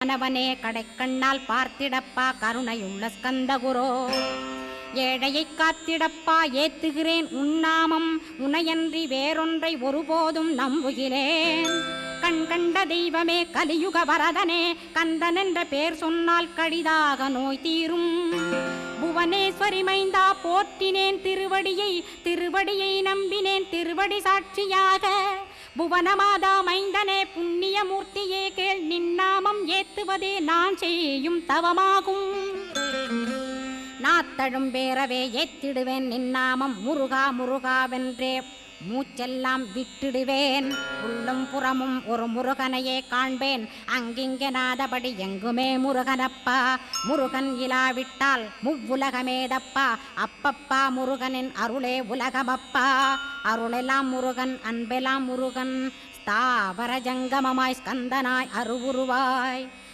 மாணவனே கடைக்கண்ணால் பார்த்திடப்பா கருணையுள்ள ஸ்கந்தகுரோ. ஏழையை காத்திடப்பா ஏத்துகிறேன் உன்னாமம். உனையன்றி வேறொன்றை ஒருபோதும் நம்புகிறேன். கண் கண்ட தெய்வமே கலியுக வரதனே கந்தன் என்ற பேர் சொன்னால் கடிதாக நோய் தீரும். புவனேஸ்வரி மைந்தா போற்றினேன் திருவடியை திருவடியை நம்பினேன் திருவடி சாட்சியாக. புவனமாதா மைந்தனே புண்ணியமூர்த்தியே கேள் நின்னாமம் ஏத்துவதே நான் செய்யும் தவமாகும். நாத்தழும் பேரவே ஏத்திடுவேன் நின்னாமம் முருகா முருகாவென்றே. மூச்செல்லாம் விட்டிடுவேன். உள்ளும் புறமும் ஒரு முருகனையே காண்பேன். அங்கிங்கெனாதபடி எங்குமே முருகனப்பா. முருகன் இலாவிட்டால் முவ்வுலகமேதப்பா. அப்பப்பா முருகனின் அருளே உலகமப்பா. அருளெல்லாம் முருகன் அன்பெல்லாம் முருகன். தாவர ஜங்கமமாய் ஸ்கந்தனாய் அருவுருவாய்.